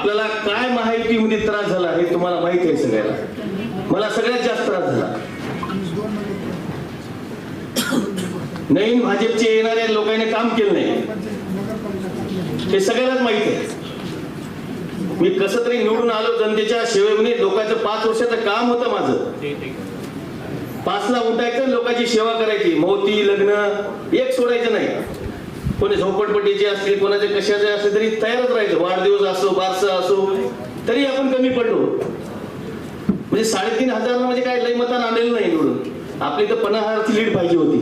आपल्याला काय माहितीमध्ये त्रास झाला हे तुम्हाला माहिती आहे सगळ्याला. मला सगळ्यात जास्त त्रास झाला. नवीन भाजपचे येणाऱ्या लोकांनी काम केलं नाही. हे सगळ्यालाच माहीत आहे. मी कस तरी निवडून आलो जनतेच्या सेवेमध्ये लोकांचं पाच वर्षाचं काम होतं माझं. पाचला उठायचं लोकांची सेवा करायची. मोती लग्न एक सोडायचं नाही. कोणी झोपडपट्टीचे असतील कोणाचे कशाचे असले तरी तयारच राहायचं. वाढदिवस असो बारसं असो तरी आपण कमी पडलो. म्हणजे साडेतीन हजार म्हणजे काय लय मतान आलेलं नाही निवडून आपली तर पन्नास हजारची लीड पाहिजे होती.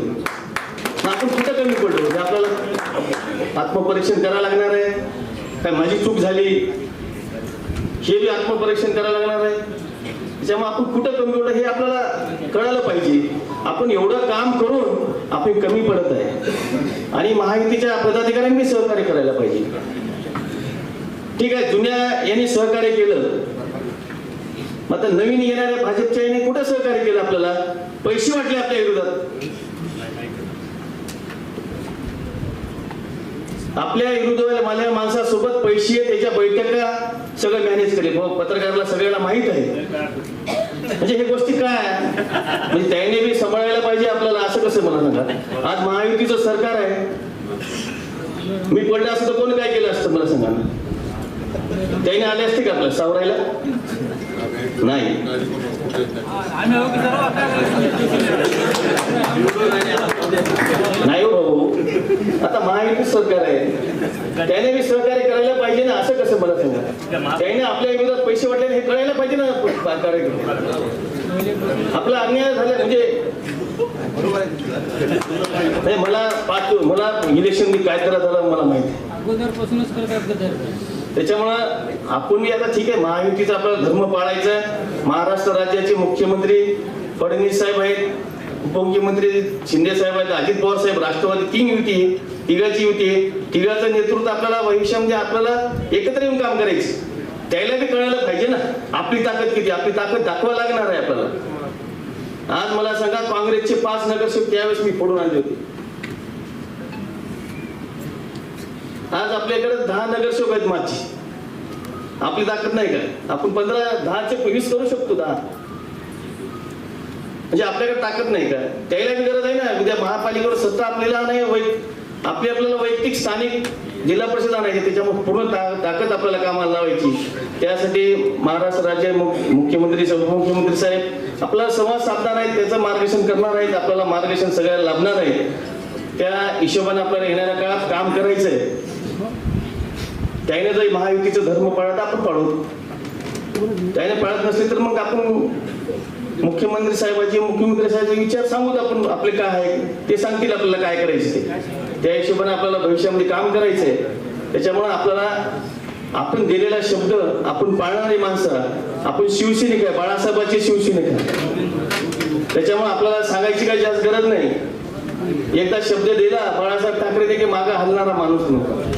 आपण कुठं कमी पडलो? म्हणजे आपल्याला आत्मपरीक्षण करावं लागणार आहे. काय माझी चूक झाली? हे बी आत्मपरीक्षण करावं लागणार आहे. त्याच्यामुळे आपण कुठं कमी पडलो हे आपल्याला कळायला पाहिजे. आपण एवढं काम करून आपण कमी पडत आहे. आणि महायुतीच्या पदाधिकाऱ्यांनी सहकार्य करायला पाहिजे. ठीक आहे जुन्या यांनी सहकार्य केलं. मग आता नवीन येणाऱ्या भाजपच्या यांनी कुठं सहकार्य केलं आपल्याला? पैसे वाटले आपल्या विरोधात. आपल्या विरुद्ध माझ्या माणसासोबत पैसे त्याच्या बैठका सगळं मॅनेज करेल. भाऊ पत्रकाराला सगळ्याला माहीत आहे. म्हणजे हे गोष्टी काय? म्हणजे त्याने बी सांभाळायला पाहिजे आपल्याला असं कसं मला सांगा आज महायुतीचं सरकार आहे. मी पडलं असतं तर कोणी काय केलं असतं मला सांगा ना. त्याने आले असते का आपलं सावरायला? नाही. नाही हो भाऊ. आता महायुती सरकार आहे. त्याने बी सहकार्य पाहिजे ना असं कसं मला सांगा त्याने आपल्या विरोधात पैसे वाटले हे कळायला पाहिजे ना कार्यक्रम आपला अन्याय झाला म्हणजे नाही, मला पाच मला इलेक्शन काय त्रास झाला मला माहिती त्याच्यामुळं आपण बी आता ठीक आहे महायुतीचा आपल्याला धर्म पाळायचा. महाराष्ट्र राज्याचे मुख्यमंत्री फडणवीस साहेब आहेत उपमुख्यमंत्री शिंदे साहेब आहेत अजित पवार साहेब राष्ट्रवादी तीन युती. तिघाची युती आहे. तिघाचं नेतृत्व आपल्याला भविष्यामध्ये आपल्याला एकत्र येऊन काम करायचं. त्याला बी कळायला पाहिजे ना. आपली ताकद किती? आपली ताकद दाखवा लागणार आहे आपल्याला. आज मला सांगा काँग्रेसचे पाच नगरसेवक त्यावेळेस मी फोडून आणले होते. आज आपल्याकडे दहा नगरसेवक आहेत माझी. आपली ताकद नाही का? आपण पंधरा दहाचे वीस करू शकतो दहा. म्हणजे आपल्याकडे ताकद नाही का? त्याला बी गरज आहे ना. उद्या महापालिकेवर सत्ता आपल्याला नाही होईल. आपली आपल्याला वैयक्तिक स्थानिक जिल्हा परिषद आणायची त्याच्यामुळे पूर्ण ताकद आपल्याला कामाला लावायची. त्यासाठी महाराष्ट्र राज्य मुख- मुख्यमंत्री उपमुख्यमंत्री साहेब आपला संवाद साधणार आहेत त्याचं मार्गदर्शन करणार आहेत आपल्याला मार्गदर्शन सगळ्याला लाभणार आहे त्या हिशोबाने आपल्याला येणाऱ्या काळात काम करायचंय. त्याने जर महायुतीचं धर्म पाळत आपण पाळू. त्याने पाळत नसले तर मग आपण मुख्यमंत्री साहेबाचे मुख्यमंत्री साहेबाचे विचार सांगूत आपण आपले काय आहे? ते सांगतील आपल्याला काय करायचे ते. त्या हिशोबाने आपल्याला भविष्यामध्ये काम करायचंय. त्याच्यामुळे आपल्याला आपण दिलेला शब्द आपण पाळणारी माणसं आपण शिवसैनिक आहे बाळासाहेबांचे शिवसैनिक आहे. त्याच्यामुळे आपल्याला सांगायची काही जास्त गरज नाही. एकदा शब्द दिला बाळासाहेब ठाकरे की मागा हलणारा माणूस नव्हता